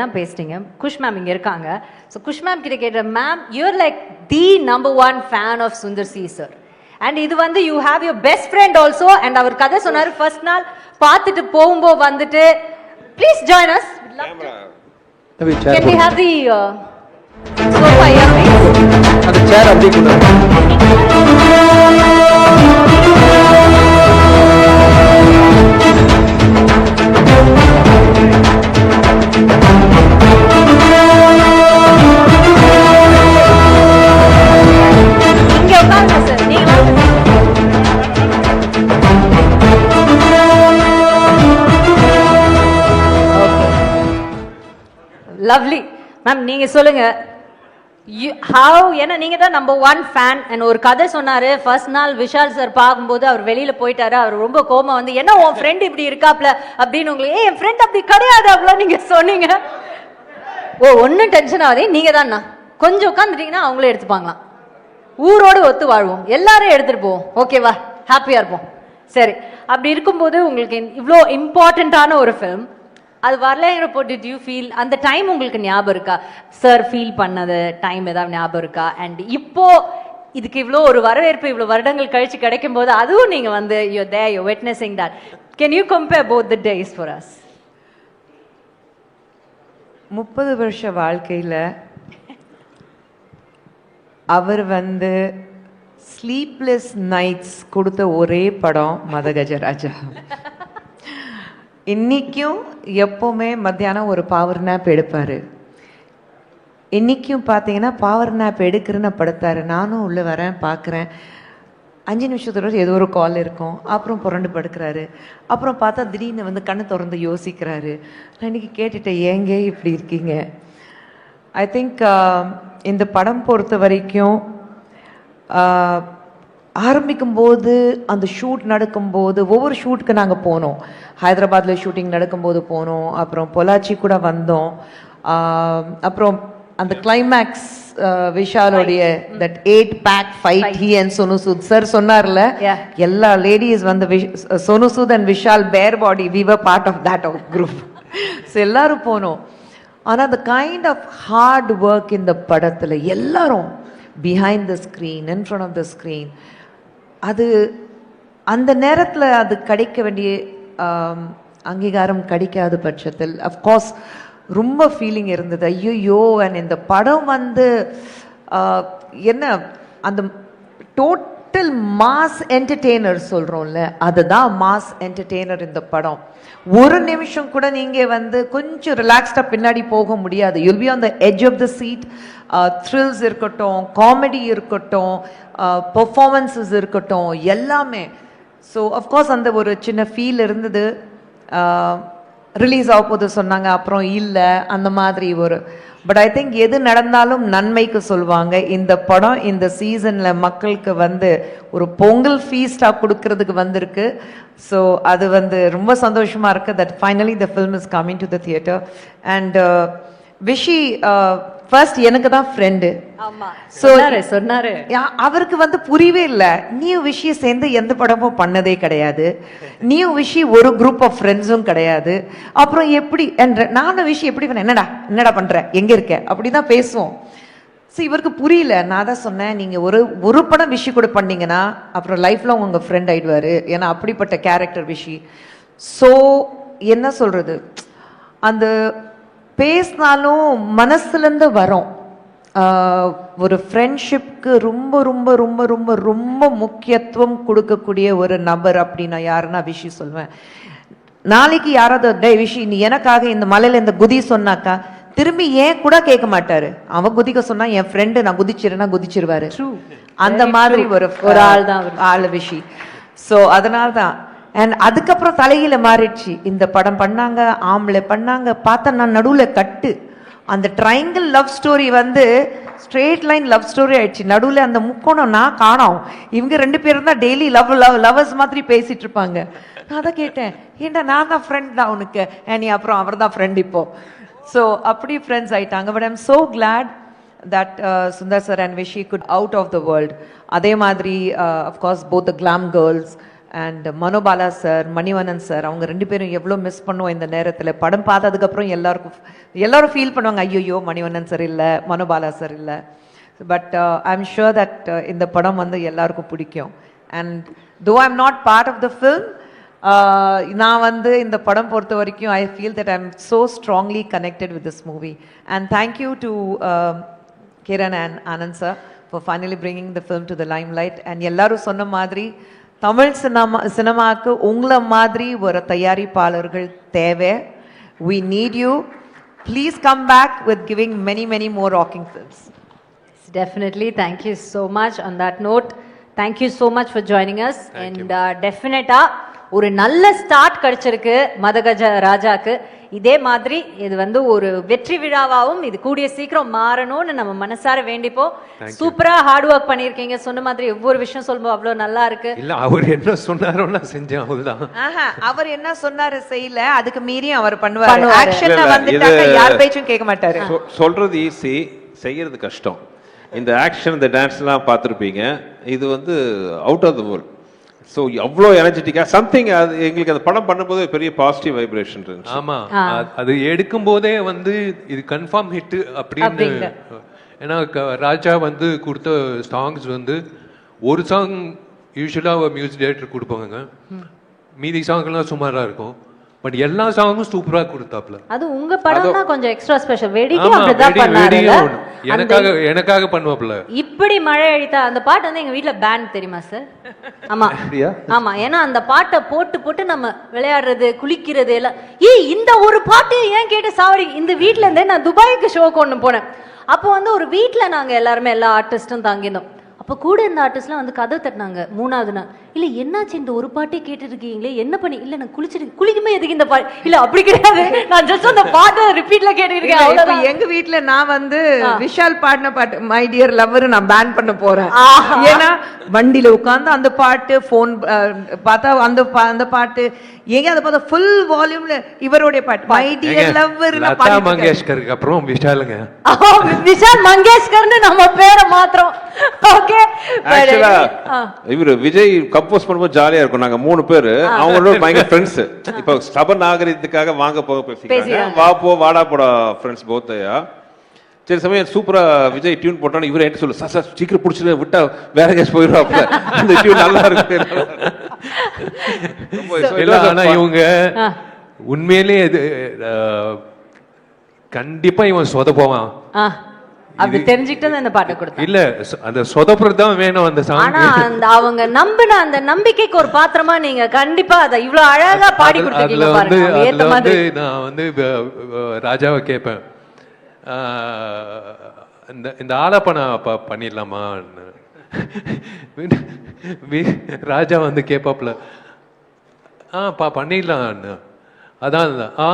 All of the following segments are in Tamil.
எல்லாம் பேசிட்டீங்க. குஷ் மேம் இங்க இருக்காங்க. ஸோ குஷ் மேம் கிட்ட கேட்ட ma'am you're like the number one fan of Sundar C sir and இது வந்து you have your best friend also and அவர் கதை சொன்னாரு ஃபர்ஸ்ட் நாள் பார்த்துட்டு போகும்போது வந்துட்டு please join us can we have the sofa அந்த சேர் அப்படியே லவ்லி மேம் நீங்க சொல்லுங்க. ஹவ் ஏன்னா நீங்க தான் நம்பர் ஒன் ஃபேன் அண்ட் ஒரு கதை சொன்னாரு. ஃபர்ஸ்ட் நாள் விஷால் சார் பார்க்கும்போது அவர் வெளியில போயிட்டாரு. அவர் ரொம்ப கோமா வந்து என்ன உன் ஃப்ரெண்ட் இப்படி இருக்காப்ல? அப்படின்னு உங்களுக்கு ஏ என் ஃப்ரெண்ட் அப்படி கிடையாது அப்படிலாம் நீங்க சொன்னீங்க. ஓ ஒன்றும் டென்ஷன் ஆகாதே. நீங்க தான்ண்ணா. கொஞ்சம் உட்காந்துட்டீங்கன்னா அவங்களே எடுத்துப்பாங்களாம். ஊரோடு ஒத்து வாழ்வோம். எல்லாரும் எடுத்துட்டு போவோம். ஓகேவா ஹாப்பியா இருப்போம். சரி. அப்படி இருக்கும்போது உங்களுக்கு இவ்வளோ இம்பார்ட்டண்ட்டான ஒரு ஃபிலிம் அது வரலாறு டிட் யூ ஃபீல் அந்த டைம் உங்களுக்கு ஞாபகம் இருக்கா? சார் ஃபீல் பண்ணது டைம் ஏதாவது ஞாபகம் இருக்கா? அண்ட் இப்போ இதுக்கு இவ்வளோ ஒரு வரவேற்பு இவ்வளோ வருடங்கள் கழிச்சு கிடைக்கும் போது அதுவும் நீங்கள் வந்து you they you witnessing that can you compare both the days for us முப்பது வருஷ வாழ்க்கையில் அவர் வந்து ஸ்லீப்லெஸ் நைட்ஸ் கொடுத்த ஒரே படம் மதகஜராஜா. இன்னைக்கும் எப்போவுமே மத்தியானம் ஒரு பவர் நேப் எடுப்பார். இன்றைக்கும் பார்த்தீங்கன்னா பவர் நேப் எடுக்கிறேன்னு படுத்தாரு. நானும் உள்ளே வரேன் பார்க்குறேன் அஞ்சு நிமிஷத்துல ஏதோ ஒரு கால் இருக்கும். அப்புறம் புரண்டு படுக்கிறாரு. அப்புறம் பார்த்தா திடீர்னு வந்து கண்ணு திறந்து யோசிக்கிறாரு. நான் இன்றைக்கி கேட்டுட்டேன் ஏங்க இப்படி இருக்கீங்க? ஐ திங்க் uh, இந்த படம் பொறுத்த வரைக்கும் uh, ஆரம்பிக்கும்போது அந்த ஷூட் நடக்கும்போது ஒவ்வொரு ஷூட்டுக்கு நாங்கள் போனோம். ஹைதராபாத்தில் ஷூட்டிங் நடக்கும்போது போனோம். அப்புறம் பொள்ளாச்சி கூட வந்தோம். அப்புறம் அந்த climax விஷாலோடைய that eight pack fight he and Sonu Sood sir சொன்னார்ல. எல்லா லேடிஸ் வந்து Sonu Sood and Vishal bare body we were part of that group so எல்லாரும் போனோம். ஆனா அந்த கைண்ட் ஆஃப் ஹார்ட் ஒர்க் இந்த படத்துல எல்லாரும் behind the screen in front of the screen அது அந்த நேரத்தில் அது கிடைக்க வேண்டிய அங்கீகாரம் கிடைக்காத பட்சத்தில் அஃப்கோர்ஸ் ரொம்ப ஃபீலிங் இருந்தது. ஐயோ அண்ட் இந்த படம் வந்து என்ன அந்த டோட் டோட்டல் மாஸ் என்டர்டெய்னர் சொல்கிறோம்ல அதுதான் மாஸ் என்டர்டெய்னர் இந்த படம். ஒரு நிமிஷம் கூட நீங்கள் வந்து கொஞ்சம் ரிலாக்ஸ்டாக பின்னாடி போக முடியாது. You'll be on the edge of the seat thrills இருக்கட்டும் காமெடி இருக்கட்டும் பர்ஃபாமன்ஸஸ் இருக்கட்டும் எல்லாமே. ஸோ அஃப்கோர்ஸ் அந்த ஒரு சின்ன ஃபீல் இருந்தது. ரிலீஸ் ஆக போது சொன்னாங்க அப்புறம் இல்லை அந்த மாதிரி ஒரு. பட் ஐ திங்க் எது நடந்தாலும் நன்மைக்கு சொல்லுவாங்க இந்த படம் இந்த சீசனில் மக்களுக்கு வந்து ஒரு பொங்கல் ஃபீஸ்டாக கொடுக்கறதுக்கு வந்திருக்கு. ஸோ அது வந்து ரொம்ப சந்தோஷமாக இருக்குது that finally the film is coming to the theatre and Vishi first எனக்கு தான் ஃப்ரெண்டு சொன்னாரு சொன்னாரு. யா- அவருக்கு வந்து புரியவே இல்லை. நீயும் விஷயம் சேர்ந்து எந்த படமும் பண்ணதே கிடையாது. நீயும் விஷயம் ஒரு குரூப் ஆஃப் ஃப்ரெண்ட்ஸும் கிடையாது. அப்புறம் எப்படி என்ற நானும் விஷயம் எப்படி பண்ண என்னடா என்னடா பண்ற? எங்க இருக்க? அப்படிதான் பேசுவோம். ஸோ இவருக்கு புரியல. நான் தான் சொன்னேன் நீங்க ஒரு ஒரு படம் விஷயம் கூட பண்ணீங்கன்னா அப்புறம் லைஃப்ல உங்க ஃப்ரெண்ட் ஆயிடுவாரு. ஏன்னா அப்படிப்பட்ட கேரக்டர் விஷி. ஸோ என்ன சொல்றது? அந்த பேசினாலும் மனசுலேருந்து வரோம். ஒரு ஃப்ரெண்ட்ஷிப்க்கு ரொம்ப ரொம்ப ரொம்ப ரொம்ப ரொம்ப முக்கியத்துவம் கொடுக்கக்கூடிய ஒரு நபர் அப்படின்னா யாருன்னா விஷி சொல்வேன். நாளைக்கு யாராவது டே விஷி நீ எனக்காக இந்த மலையில இந்த குதி சொன்னாக்கா திரும்பி ஏன் கூட கேட்க மாட்டாரு? அவன் குதிக்க சொன்னா என் ஃப்ரெண்டு நான் குதிச்சிருன்னா குதிச்சிருவாரு. அந்த மாதிரி ஒரு ஒரு ஆள் தான். ஆள் விஷி. ஸோ அதனால தான் அண்ட் அதுக்கப்புறம் தலையில மாறிடுச்சு. இந்த படம் பண்ணாங்க ஆம்பளை பண்ணாங்க பார்த்தா நான் நடுவில் கட்டு. அந்த ட்ரைங்கிள் லவ் ஸ்டோரி வந்து ஸ்ட்ரெயிட் லைன் லவ் ஸ்டோரி ஆயிடுச்சு. நடுவில் அந்த முக்கோணம் நான் காணோம். இவங்க ரெண்டு பேரும் தான் டெய்லி லவ் லவ் லவர்ஸ் மாதிரி பேசிட்டு இருப்பாங்க. நான் தான் கேட்டேன் ஏண்டா நான் தான் ஃப்ரெண்ட் தான் உனக்கு? and நீ அப்புறம் அவர் தான் ஃப்ரெண்ட் இப்போ. ஸோ அப்படி ஃப்ரெண்ட்ஸ் ஆயிட்டாங்க. But I'm so glad that Sundar sir and Vishi good out of the world அதே மாதிரி of course both the glam girls and Manobala sir Manivannan sir அவங்க ரெண்டு பேரும் எவ்வளோ மிஸ் பண்ணுவோம் இந்த நேரத்தில். படம் பார்த்ததுக்கப்புறம் எல்லாருக்கும் எல்லாரும் ஃபீல் பண்ணுவாங்க ஐயோயோ மணிவண்ணன் சார் இல்லை மனோபாலா சார் இல்லை. பட் ஐம் ஷுர் தட் இந்த படம் வந்து எல்லாருக்கும் பிடிக்கும். And though I'm not part of the film நான் வந்து இந்த படம் பொறுத்த வரைக்கும் I feel that I'm so strongly connected with this movie and thank you to Kiran and Anand sir for finally bringing the film to the limelight and எல்லாரும் சொன்ன மாதிரி தமிழ் சினிமா சினிமாவுக்கு உங்களை மாதிரி ஒரு தயாரிப்பாளர்கள் தேவை we need you please come back with giving many many more rocking films Definitely. Thank you so much. On that note, thank you so much for joining us. and uh, definitely ஒரு நல்ல ஸ்டார்ட் கிடைச்சிருக்கு மதகஜ ராஜாக்கு இதே மாதிரி இது வந்து ஒரு வெற்றி விழாவாகவும் இது கூடிய சீக்கிரம் மாறணும்னு நம்ம மனசார வேண்டிப்போம். சூப்பரா ஹார்ட் ஒர்க் பண்ணியிருக்கீங்க. சொன்ன மாதிரி ஒவ்வொரு விஷயம் சொல்லும்போது அவ்வளோ நல்லா இருக்கு. இல்ல அவர் என்ன சொன்னாரோ நான் செஞ்சேன் அவ்வளவுதான். ஆஹா அவர் என்ன சொன்னாரு செய்யல அதுக்கு மீறி அவர் பண்ணுவாரு. வந்துட்டாக்க இது- யார் பேச்சும் கேட்க மாட்டாரு. சொ- சொல்றது ஈஸி செய்யறது கஷ்டம். இந்த ஆக்ஷன் இந்த டான்ஸ்லாம் பார்த்துருப்பீங்க. இது வந்து out of the world so அவ்வளோ எனர்ஜெட்டிக்காக சம்திங் அது எங்களுக்கு அந்த படம் பண்ணும்போது பெரிய பாசிட்டிவ் வைப்ரேஷன் இருந்துச்சு. ஆமா. அ- அது எடுக்கும் போதே வந்து இது கன்ஃபார்ம் ஹிட் அப்படின்னு. ஏன்னா ராஜா வந்து கொடுத்த சாங்ஸ் வந்து ஒரு சாங் யூஸ்வலா மியூசிக் டைரக்டர் கொடுப்பாங்க மீதி சாங்லாம் சுமாரா இருக்கும். பட் எல்லா சாங்கும் சூப்பரா கொடுத்தாப்ல அது உங்க படம் தான் கொஞ்சம் எக்ஸ்ட்ரா ஸ்பெஷல் வெடிக்கும் ஆமா அப்படிதான் வெடியும் எனக்காக எனக்காக பண்ணுவாப்ல இப்படி மழை அழித்தா அந்த பாட்டு வந்து எங்க வீட்ல பேன் தெரியுமா சார் ஆமா. ஆமா. ஏன்னா அந்த பாட்டை போட்டு போட்டு நம்ம விளையாடுறது குளிக்கிறது எல்லாம். ஏய் இந்த ஒரு பாட்டு ஏன் கேட்டு சாவடி? இந்த வீட்ல இருந்தே நான் துபாய்க்கு ஷோக்கு ஒன்று போனேன். அப்போ வந்து ஒரு வீட்ல நாங்க எல்லாருமே எல்லா ஆர்டிஸ்டும் தங்கியிருந்தோம். அப்போ கூட இருந்த ஆர்டிஸ்ட்லாம் வந்து கதை தட்டினாங்க மூணாவது நாள். இல்ல என்னாச்சு இந்த ஒரு பாட்டே கேட்டுட்டு இருக்கீங்களே என்ன பண்ணி? இல்ல நான் குளிச்சிட்டு குளிக்குமே எதுக்கு இந்த பாட்டு? இல்ல அப்படி கிடையாது. நான் ஜஸ்ட் அந்த பாட்டை ரிப்பீட்ல அவ்வளவுதான். எங்க வீட்ல நான் வந்து விஷால் பாடின பாட்டு மை டியர் லவர் நான் பேன் பண்ண போறேன். ஏன்னா வண்டியில உட்கார்ந்து அந்த பாட்டு போன் பார்த்தா அந்த அந்த பாட்டு எங்க அதை பார்த்தா ஃபுல் வால்யூம்ல இவருடைய பாட்டு மை டியர் லவர் லதா மங்கேஷ்கருக்கு அப்புறம் விஷாலுங்க. விஷால் மங்கேஷ்கர்னு நம்ம பேரை மாத்திரம் ஓகே இவர் விஜய் கம்போஸ் பண்ணும்போது ஜாலியா இருக்கும். நாங்க மூணு பேரு. அவங்களோட பயங்கர ஃப்ரெண்ட்ஸ் இப்போ சப நாகரிகத்துக்காக வாங்க போக பேசிக்கிறாங்க. வா போ வாடா போடா ஃப்ரெண்ட்ஸ் போத்தையா சரி சமயம் சூப்பரா விஜய் டியூன் போட்டானு இவரு என்கிட்ட சொல்லு சார் சார் சீக்கிரம் பிடிச்சிட்டு விட்டா வேற கேஸ் போயிடுவாப்ல அந்த டியூன் நல்லா இருக்கு. ஆனா. இவங்க. உண்மையிலேயே இது கண்டிப்பா இவன் சொதப்புவான். ஆ, அப்படி தெரிஞ்சுக்கிட்டு இந்த பாட்டை கொடுத்தேன் இல்ல அந்த சொதப்புறது தான் வேணும் அந்த ஆனா அந்த அவங்க நம்பின அந்த நம்பிக்கைக்கு ஒரு பாத்திரமா நீங்க கண்டிப்பா அதை இவ்வளவு அழகா பாடி அதுல கொடுத்துருக்கீங்க வந்து பாருங்க ஏத்த மாதிரி நான் வந்து ராஜாவை கேட்பேன் இந்த இந்த ஆலாப்பனை ப பண்ணிடலாமா ராஜா வந்து கேட்பாப்புல ஆ பா பண்ணிடலாம் அதான் அந்த, ஆ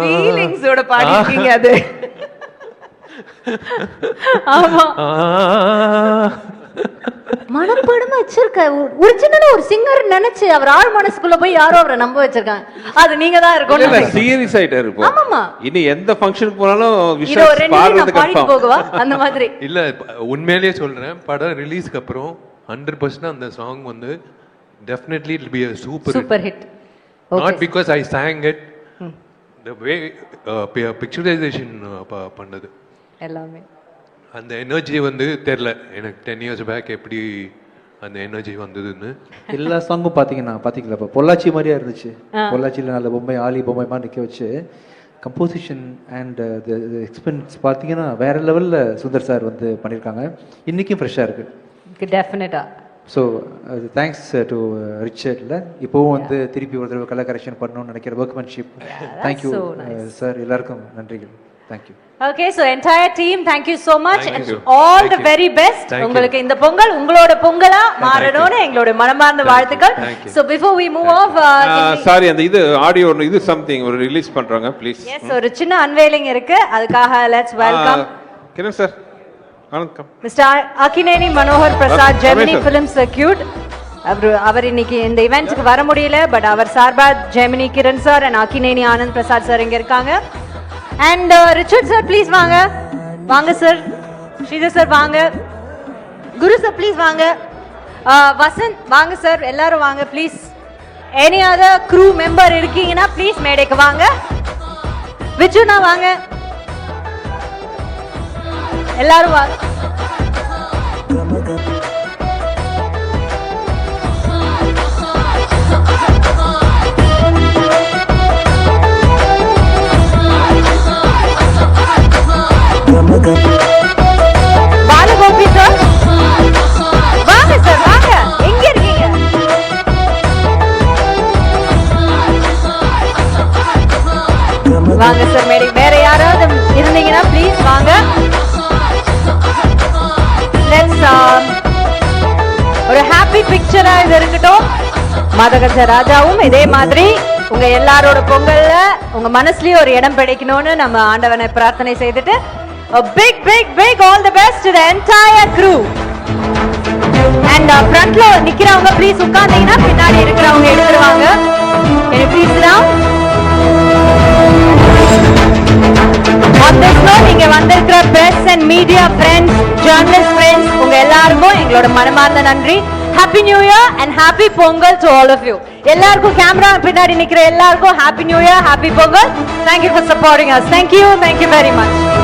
ஃபீலிங்ஸோட பாடிருக்கீங்க அது ஆமா. மனப்பாடமா வச்சிருக்க. ஒரு சின்ன ஒரு சிங்கர் நினைச்சு அவர் ஆழ் மனசுக்குள்ள போய் யாரோ அவரை நம்ப வச்சிருக்காங்க. அது நீங்க தான் இருக்கணும் சீரியஸ் ஆயிட்டாரு இப்போ ஆமாமா. இனி எந்த ஃபங்க்ஷனுக்கு போனாலும் விஷயம் பாடுறது போகவா? அந்த மாதிரி. இல்ல உண்மையிலேயே சொல்றேன். படம் ரிலீஸ்க்கு அப்புறம் ஹண்ட்ரட் பர்சன்ட் அந்த சாங் வந்து definitely it be super super hit not because I sang it. The way picturisation பண்ணது. எல்லாமே. அந்த எனர்ஜி வந்து தெரில எனக்கு டென் இயர்ஸ் பேக் எப்படி அந்த எனர்ஜி வந்ததுன்னு. எல்லா சாங்கும் பாத்தீங்கன்னா பாத்தீங்களா இப்போ? பொள்ளாச்சி மாதிரியா இருந்துச்சு. பொள்ளாச்சியில் நல்ல பொம்மை ஆலி பொம்மை மாதிரி நிற்க வச்சு கம்போசிஷன் அண்ட் எக்ஸ்பென்ஸ் பார்த்தீங்கன்னா வேற லெவலில் சுந்தர் சார் வந்து பண்ணியிருக்காங்க இன்னைக்கும் ஃப்ரெஷ்ஷாக இருக்கு. டெஃபினட்டா ஸோ அது தேங்க்ஸ் டு ரிச்சர்டில் இப்போவும் வந்து திருப்பி ஒரு தடவை கலர் கரெக்ஷன் பண்ணணும்னு நினைக்கிற ஒர்க்மேன்ஷிப் தேங்க்யூ. சார் எல்லாருக்கும் நன்றிகள். Thank you okay so entire team thank you so much Thank and you. all Thank the you. very best. Thank you. உங்களுக்கு இந்த பொங்கல் உங்களோட பொங்கலா மாறணும்னு எங்களோட மனமார்ந்த வாழ்த்துக்கள். Before we move off uh, sorry அந்த இது ஆடியோ இது சம்திங் ஒரு ரிலீஸ் பண்றாங்க ப்ளீஸ் எஸ் ஒரு சின்ன அன்வேலிங் இருக்கு. அதுக்காக let's welcome Kiran sir mister Akkineni Manohar Prasad Gemini sir. Film circuit அவர் அவர் இன்னைக்கு இந்த இவெண்ட்ஸ்க்கு வர முடியல பட் அவர் சார்பா Gemini Kiran sir and Akkineni Anand Prasad sir இங்க இருக்காங்க. அண்ட் ரிச்சர்ட் சார் ப்ளீஸ் வாங்க. வாங்க சார் ஸ்ரீதர் சார் வாங்க. குரு சார் ப்ளீஸ் வாங்க. Uh, வசந்த் வாங்க சார் எல்லாரும் வாங்க please any other crew member இருக்கீங்கன்னா ப்ளீஸ் மேடைக்கு வாங்க. விஜுனா வாங்க. எல்லாரும் வாங்க பாலகோபி சார் வாங்க சார் வாங்க. எங்க இருக்கீங்க? வாங்க சார் மேடை. வேற யாராவது இருந்தீங்கன்னா ப்ளீஸ் வாங்க. Um, ஒரு ஹாப்பி பிக்சரா இது இருக்கட்டும். மதகஜ ராஜாவும் இதே மாதிரி உங்க எல்லாரோட பொங்கல்ல உங்க மனசுலயும் ஒரு இடம் பிடிக்கணும்னு நம்ம ஆண்டவனை பிரார்த்தனை செய்துட்டு big big big all the best to the entire crew. And ஃப்ரண்ட்ல uh, நிக்கிறவங்க ப்ளீஸ் உட்கார்ந்தீங்கன்னா பின்னாடி இருக்கிறவங்க எடுத்துருவாங்க can you please sit down? On this note, இங்க வந்திருக்கிற press and media friends journalist friends உங்க எல்லாருக்கும் எங்களோட மனமார்ந்த நன்றி. Happy new year and happy Pongal to all of you எல்லாருக்கும் கேமரா பின்னாடி நிக்கிற எல்லாருக்கும் happy new year happy Pongal thank you for supporting us thank you thank you very much